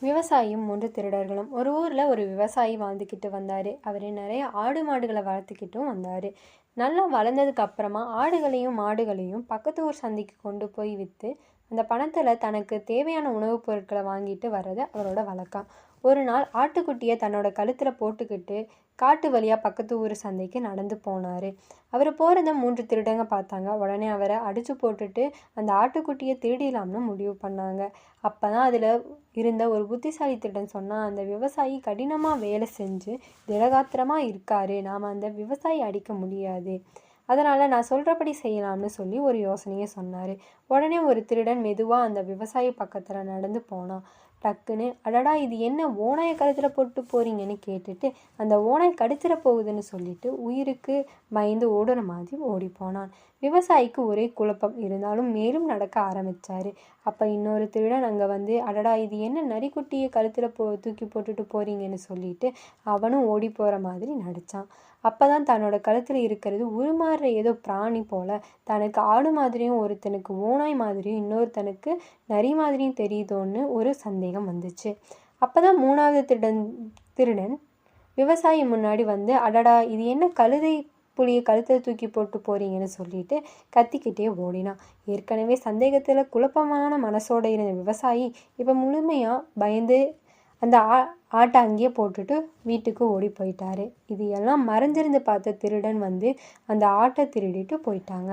விவசாயியும் மூன்று திருடர்களும். ஒரு ஊரில் ஒரு விவசாயி வாழ்ந்துக்கிட்டு வந்தார். அவர் நிறைய ஆடு மாடுகளை வளர்த்துக்கிட்டும் வந்தார். நல்லா வளர்ந்ததுக்கு அப்புறமா ஆடுகளையும் மாடுகளையும் பக்கத்து ஊர் சந்தைக்கு கொண்டு போய் விற்று அந்த பணத்தில் தனக்கு தேவையான உணவுப் பொருட்களை வாங்கிட்டு வர்றது அவரோட வழக்கம். ஒரு நாள் ஆட்டுக்குட்டியை தன்னோட கழுத்தில் போட்டுக்கிட்டு காட்டு வழியாக பக்கத்து ஊர் சந்தைக்கு நடந்து போனார். அவர் போகிறத மூன்று திருடங்க பார்த்தாங்க. உடனே அவரை அடித்து போட்டுட்டு அந்த ஆட்டுக்குட்டியை திருடிடலாம்னு முடிவு பண்ணாங்க. அப்போ தான் அதில் இருந்த ஒரு புத்திசாலி திருடன் சொன்னால் அந்த விவசாயி கடினமாக வேலை செஞ்சு திடகாத்திரமாக இருக்காரு. நாம் அந்த விவசாயி அடிக்க முடியாது. அதனால் நான் சொல்கிறபடி செய்யலாம்னு சொல்லி ஒரு யோசனையை சொன்னார். உடனே ஒரு திருடன் மெதுவாக அந்த விவசாயி பக்கத்தில் நடந்து போனான். டக்குன்னு அடடா இது என்ன ஓனாயை கழுத்தில் போட்டு போகிறீங்கன்னு கேட்டுட்டு அந்த ஓனாய் கடிச்சிட போகுதுன்னு சொல்லிட்டு உயிருக்கு பயந்து ஓடுற மாதிரி ஓடி போனான். விவசாயிக்கு ஒரே குழப்பம். இருந்தாலும் மேலும் நடக்க ஆரம்பித்தார் அப்போ இன்னொரு திருடன் அங்கே வந்து அடடா இது என்ன நரிக்குட்டியை கழுத்தில் போ தூக்கி போட்டுட்டு போகிறீங்கன்னு சொல்லிட்டு அவனும் ஓடி போகிற மாதிரி நடித்தான் அப்போ தான் தன்னோட கழுத்தில் இருக்கிறது உருமாறுற ஏதோ பிராணி போல். தனக்கு ஆடு மாதிரியும் ஒருத்தனுக்கு ஓனாய் மாதிரியும் இன்னொருத்தனுக்கு நரி மாதிரியும் தெரியுதோன்னு ஒரு சந்தேகம். வந்துச்சு. அப்போ தான் மூணாவது திருடன் திருடன் விவசாயி முன்னாடி வந்து அடடா இது என்ன கழுதை புளியை கழுத்தில் தூக்கி போட்டு போறீங்கன்னு சொல்லிட்டு கத்திக்கிட்டே ஓடினான். ஏற்கனவே சந்தேகத்தில் குழப்பமான மனசோட இருந்த விவசாயி இப்போ முழுமையாக பயந்து அந்த ஆ ஆட்டை அங்கேயே போட்டுட்டு வீட்டுக்கு ஓடி போயிட்டாரு. இது எல்லாம் மறைஞ்சிருந்து பார்த்த திருடன் வந்து அந்த ஆட்டை திருடிட்டு போயிட்டாங்க.